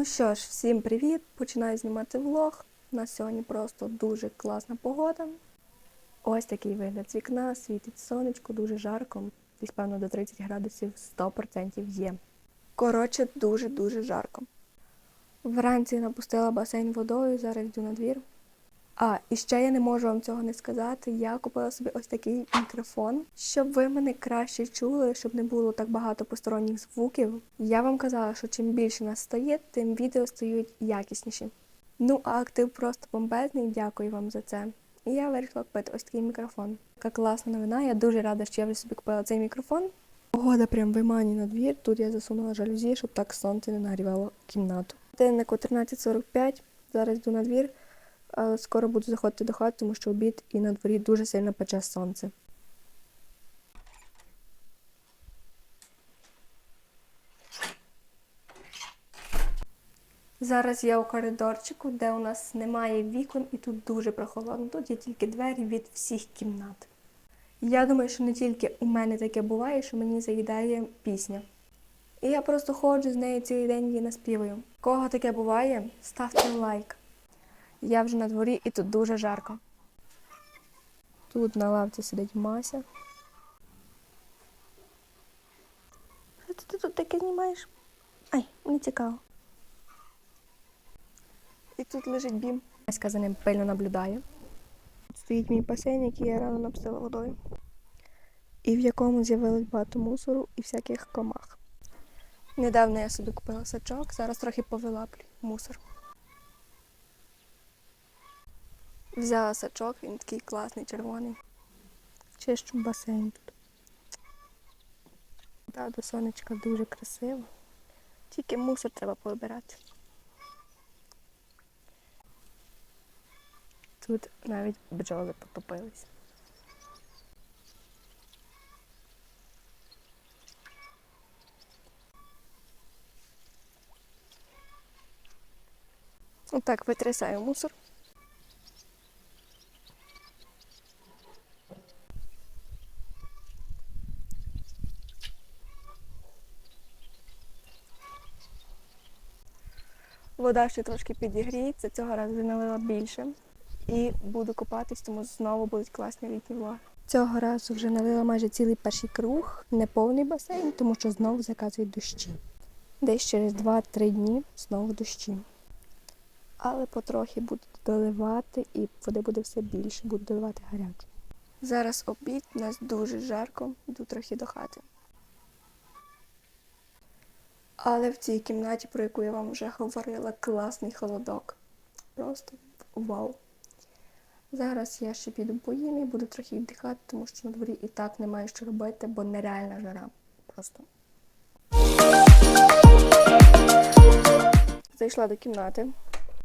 Ну що ж, всім привіт! Починаю знімати влог. У нас сьогодні просто дуже класна погода. Ось такий вигляд з вікна, світить сонечко, дуже жарко. Десь, певно, до 30 градусів 100% є. Коротше, дуже-дуже жарко. Вранці напустила басейн водою, зараз йду на двір. А, і ще я не можу вам цього не сказати. Я купила собі ось такий мікрофон, щоб ви мене краще чули, щоб не було так багато посторонніх звуків. Я вам казала, що чим більше нас стає, тим відео стають якісніші. Ну, а актив просто бомбезний, дякую вам за це. І я вирішила купити ось такий мікрофон. Така класна новина. Я дуже рада, що я вже собі купила цей мікрофон. Погода прям виманює на двір. Тут я засунула жалюзі, щоб так сонце не нагрівало кімнату. Годиннику 13.45. Зараз йду на двір. Але скоро буду заходити до хати, тому що обід і на дворі дуже сильно пече сонце. Зараз я у коридорчику, де у нас немає вікон, і тут дуже прохолодно. Тут є тільки двері від всіх кімнат. Я думаю, що не тільки у мене таке буває, що мені заїдає пісня. І я просто ходжу з нею цілий день її наспіваю. Кого таке буває, ставте лайк. Я вже на дворі і тут дуже жарко. Тут на лавці сидить Мася. Що ти тут таке знімаєш? Ай, не цікаво. І тут лежить бім. Маська за ним пильно наблюдає. Тут стоїть мій басейн, який я рано напстила водою. І в якому з'явилось багато мусору і всяких комах. Недавно я собі купила сачок, зараз трохи повилаплю мусор. Взяла сачок, він такий класний, червоний. Чищу басейн тут. Та до сонечка дуже красиво. Тільки мусор треба повибирати. Тут навіть бджоли потопились. Отак витрясаю мусор. Вода ще трошки підігріється, цього разу налила більше. І буду купатись, тому знову будуть класні літні влоги. Цього разу вже налила майже цілий перший круг, не повний басейн, тому що знову заказують дощі. Десь через 2-3 дні знову дощі. Але потрохи буду доливати і води буде все більше, буду доливати гарячу. Зараз обід, у нас дуже жарко, йду трохи до хати. Але в цій кімнаті, про яку я вам вже говорила, класний холодок. Просто вау. Зараз я ще піду поїм і буду трохи віддихати, тому що на дворі і так немає що робити, бо нереальна жара. Просто. Зайшла до кімнати.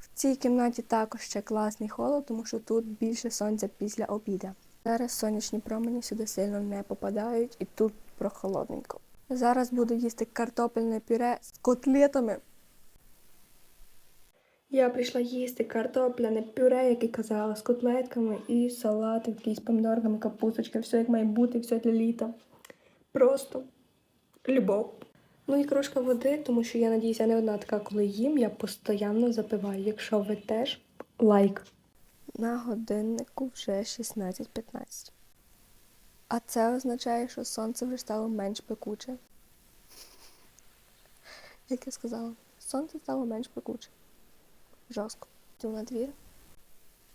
В цій кімнаті також ще класний холод, тому що тут більше сонця після обіду. Зараз сонячні промені сюди сильно не попадають і тут прохолодненько. Зараз буду їсти картопельне пюре з котлетами. Я прийшла їсти картопляне пюре, як і казала, з котлетками і салат, який з помідорками, капусточка, все як має бути, все для літа. Просто любов. Ну і кружка води, тому що я надіюся, не одна така, коли їм, я постійно запиваю. Якщо ви теж лайк. На годиннику вже 16.15. А це означає, що сонце вже стало менш пекуче. Як я сказала, сонце стало менш пекуче. Жорстко. Йду на двір.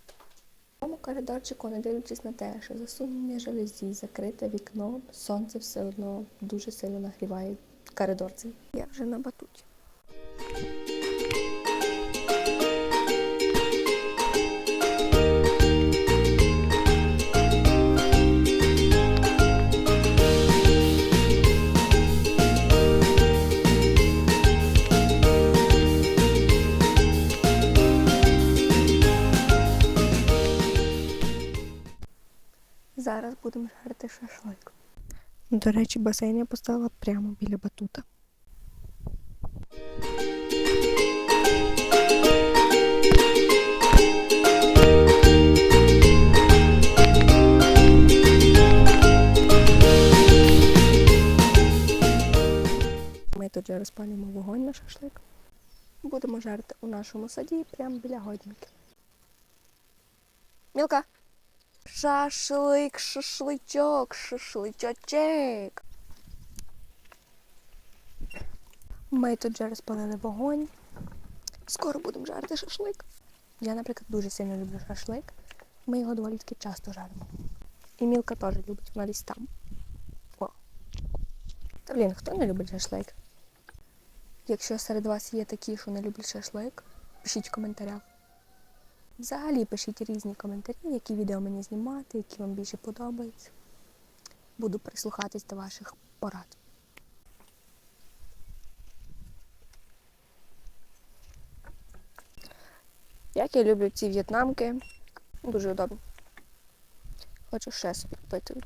В цьому коридорчику, не дивлячись на те, що засунення жалюзі, закрите вікно, сонце все одно дуже сильно нагріває коридор цей. Я вже на батуті. До речі, басейн я поставила прямо біля батута. Ми тут вже розпалюємо вогонь на шашлик. Будемо жарити у нашому саді прямо біля годинки. Мілка. Шашлик, шашличок, шашличочек. Ми тут вже розпалили вогонь. Скоро будемо жарити шашлик. Я, наприклад, дуже сильно люблю шашлик. Ми його доволі таки часто жаримо. І Мілка теж любить, вона десь там. О. Та блін, хто не любить шашлик? Якщо серед вас є такі, що не люблять шашлик, пишіть в коментарях. Взагалі пишіть різні коментарі, які відео мені знімати, які вам більше подобаються. Буду прислухатись до ваших порад. Як я люблю ці в'єтнамки, дуже удобно. Хочу ще собі купити.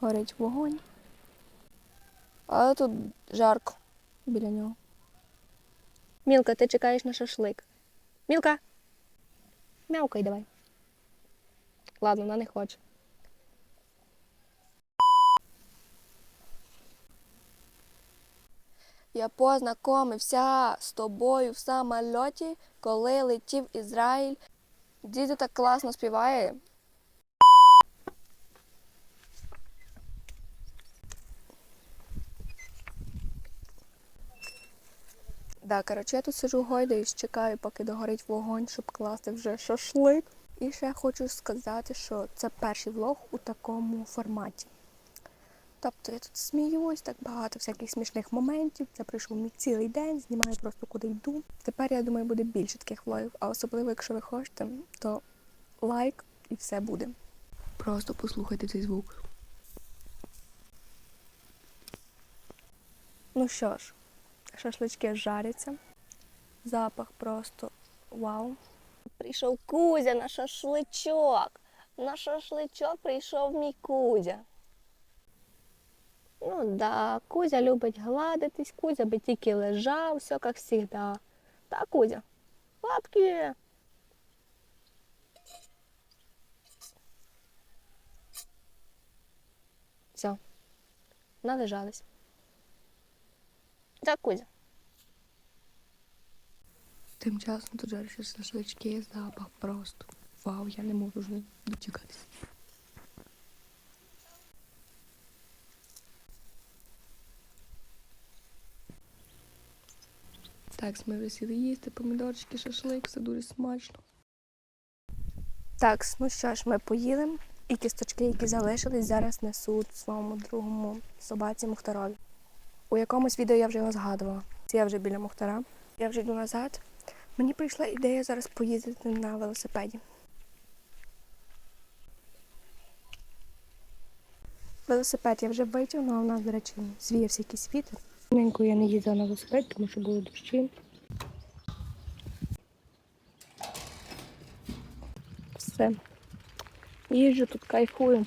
Горить вогонь. Але тут жарко біля нього. Мілка, ти чекаєш на шашлик. Мілка! Мяукай давай. Ладно, вона не хоче. Я познайомився з тобою в самольоті, коли летів Ізраїль. Діти так класно співає. Да, коротше, я тут сижу гойдаюсь, чекаю, поки догорить вогонь, щоб класти вже шашлик. І ще хочу сказати, що це перший влог у такому форматі. Тобто я тут сміюсь, так багато всяких смішних моментів. Це прийшов мій цілий день, знімаю просто куди йду. Тепер я думаю, буде більше таких влогів, а особливо, якщо ви хочете, то лайк і все буде. Просто послухайте цей звук. Ну що ж, шашлички жаряться. Запах просто вау. Прийшов Кузя на шашличок. На шашличок прийшов мій Кузя. Ну да, Кузя любить гладитись, Кузя би тільки лежав, все як завжди. Так, Кузя? Лапки. Все. Належались. Так, Кузя. Тим часом тут жаряться шашлички, запах просто. Вау, я не можу вже дочекатися. Так, ми висіли їсти, помідорчики, шашлик, все дуже смачно. Так, ну що ж, ми поїли. І кісточки, які залишились, зараз несуть своєму другому собаці Мухтарові. У якомусь відео я вже його згадувала. Я вже біля Мухтара. Я вже йду назад. Мені прийшла ідея зараз поїздити на велосипеді. Велосипед я вже витягнула, у нас, до речі, звіявся якийсь вітер. Ненько я не їздила на велосипед, тому що були дощі. Все. Їжджу тут кайфую.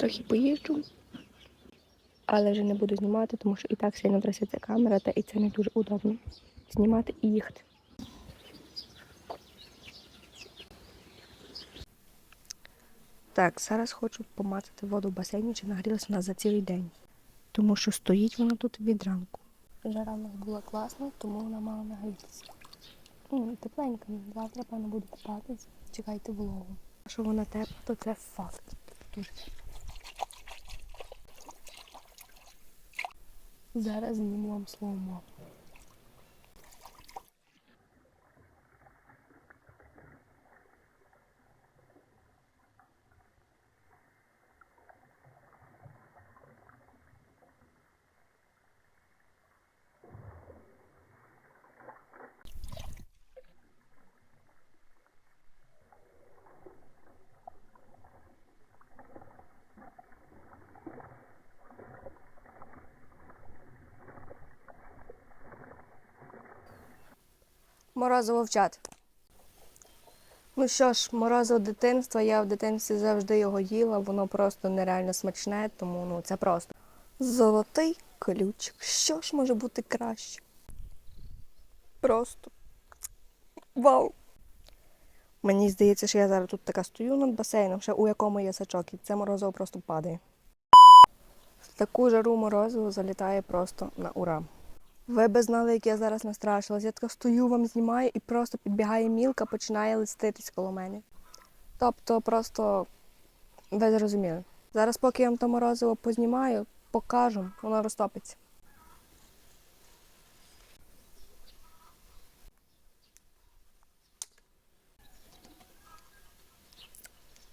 Трохи поїжджу, але вже не буду знімати, тому що і так сильно трясеться камера, та і це не дуже удобно. Знімати і їхати. Так, зараз хочу помацати воду в басейні, чи нагрілася вона за цілий день. Тому що стоїть вона тут від ранку. Жара в нас була класна, тому вона мала нагрітися. М, Тепленька, завтра, певно, буду купатись. Чекайте вологу. Якщо вона тепла, то це факт. Дуже. Зараз зніму вам слово. Морозиво в чат. Ну що ж, морозиво дитинства, я в дитинстві завжди його їла, воно просто нереально смачне, тому ну це просто. Золотий ключик. Що ж може бути краще? Просто. Вау! Мені здається, що я зараз тут така стою над басейном, ще у якому є сачок, і це морозиво просто падає. В таку жару морозиво залітає просто на ура. Ви би знали, як я зараз настрашилась. Я така стою, вам знімаю і просто підбігає мілка, починає листитись коло мене. Тобто просто ви зрозуміли. Зараз, поки я вам то морозиво познімаю, покажу, воно розтопиться.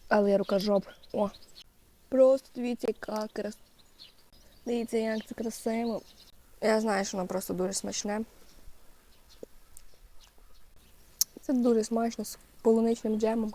Але я рука жоп. О. Просто дивіться, яка крас. Дивіться, як це красиво. Я знаю, що воно просто дуже смачне. Це дуже смачно з полуничним джемом.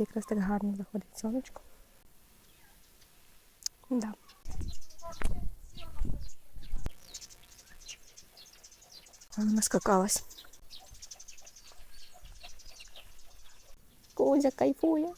Якраз так гарно заходить сонечко. Да. Наскакалась. Кузя кайфує.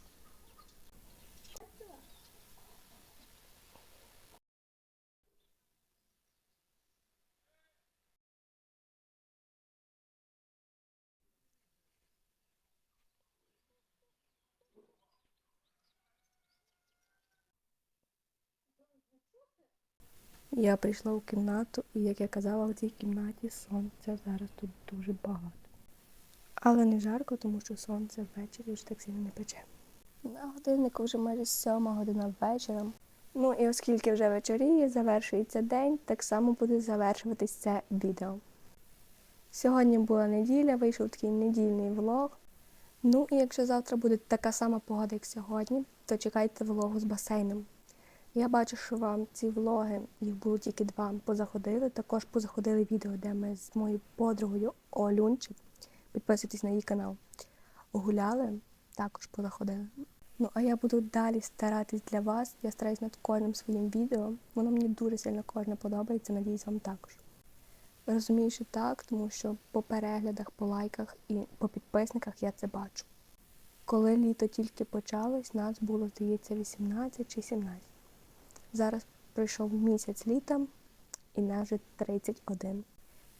Я прийшла у кімнату, і як я казала, в цій кімнаті сонця зараз тут дуже багато. Але не жарко, тому що сонце ввечері вже так сильно не пече. На годиннику вже майже сьома година вечора. Ну і оскільки вже вечоріє, завершується день, так само буде завершуватись це відео. Сьогодні була неділя, вийшов такий недільний влог. Ну і якщо завтра буде така сама погода, як сьогодні, то чекайте влогу з басейном. Я бачу, що вам ці влоги, їх було тільки два, позаходили. Також позаходили відео, де ми з моєю подругою Олюнчик, підписуйтесь на її канал, гуляли, також позаходили. Ну, а я буду далі старатись для вас. Я стараюсь над кожним своїм відео. Воно мені дуже сильно кожне подобається, надіюсь, вам також. Розумію, що так, тому що по переглядах, по лайках і по підписниках я це бачу. Коли літо тільки почалось, нас було, здається, 18 чи 17. Зараз пройшов місяць літа і нас вже 31.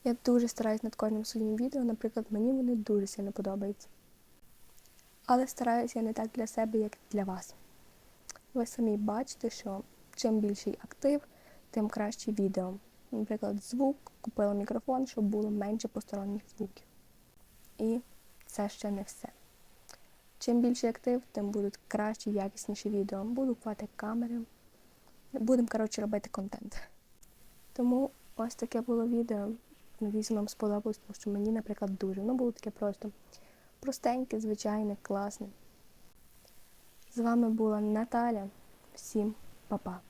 Я дуже стараюсь над кожним своїм відео, наприклад, мені вони дуже сильно подобаються. Але стараюся я не так для себе, як для вас. Ви самі бачите, що чим більший актив, тим краще відео. Наприклад, звук, купила мікрофон, щоб було менше посторонніх звуків. І це ще не все. Чим більший актив, тим будуть кращі, якісніші відео. Буду купувати камери. Будемо, коротше, робити контент. Тому ось таке було відео. Надіюсь, вам сподобалось, тому що мені, наприклад, дуже. Воно було таке просто простеньке, звичайне, класне. З вами була Наталя. Всім па-па.